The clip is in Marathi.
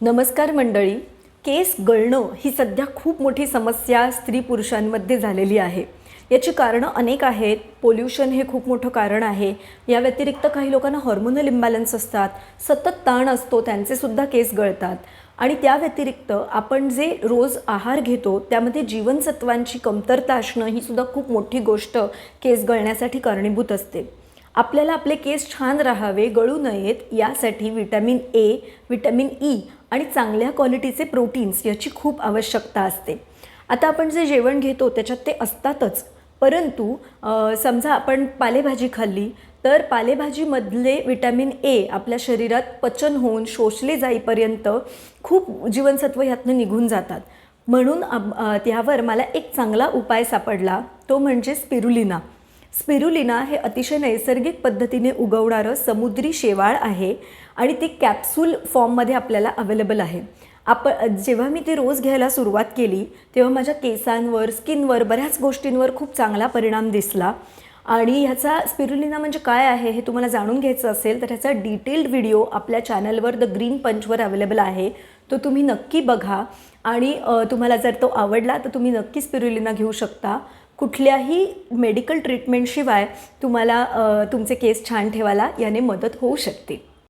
नमस्कार मंडळी केस गळणं ही सध्या खूप मोठी समस्या स्त्री पुरुषांमध्ये झालेली आहे. याची कारणं अनेक आहेत. पोल्युशन हे खूप मोठं कारण आहे. या व्यतिरिक्त काही लोकांना हॉर्मोनल इम्बॅलन्स असतात. सतत ताण असतो त्यांचेसुद्धा केस गळतात. आणि त्या व्यतिरिक्त आपण जे रोज आहार घेतो त्यामध्ये जीवनसत्वांची कमतरता असणं ही सुद्धा खूप मोठी गोष्ट केस गळण्यासाठी कारणीभूत असते. आपल्याला आपले केस छान राहावे गळू नयेत यासाठी विटॅमिन ए विटॅमिन ई आणि चांगल्या क्वालिटीचे प्रोटीन्स याची खूप आवश्यकता असते. आता आपण जे जेवण घेतो त्याच्यात ते असतातच. परंतु समजा आपण पालेभाजी खाल्ली तर पालेभाजीमधले विटॅमिन ए आपल्या शरीरात पचन होऊन शोषले जाईपर्यंत खूप जीवनसत्व ह्यातनं निघून जातात. म्हणून त्यावर मला एक चांगला उपाय सापडला तो म्हणजे स्पिरुलिना. स्पिरुलिना हे अतिशय नैसर्गिक पद्धतीने उगवणारं समुद्री शेवाळ आहे. आणि ते कॅप्सूल फॉर्ममध्ये आपल्याला अवेलेबल आहे. आपण जेव्हा मी ते रोज घ्यायला सुरुवात केली तेव्हा माझ्या केसांवर स्किनवर बऱ्याच गोष्टींवर खूप चांगला परिणाम दिसला. आणि ह्याचा स्पिरुलिना म्हणजे काय आहे हे तुम्हाला जाणून घ्यायचं असेल तर ह्याचा डिटेल्ड व्हिडिओ आपल्या चॅनलवर द ग्रीन पंचवर अवेलेबल आहे. तो तुम्ही नक्की बघा. आणि तुम्हाला जर तो आवडला तर तुम्ही नक्की स्पिरुलिना घेऊ शकता. कुठल्याही मेडिकल ट्रीटमेंटशिवाय तुम्हाला तुमचे केस छान ठेवायला याने मदत होऊ शकते.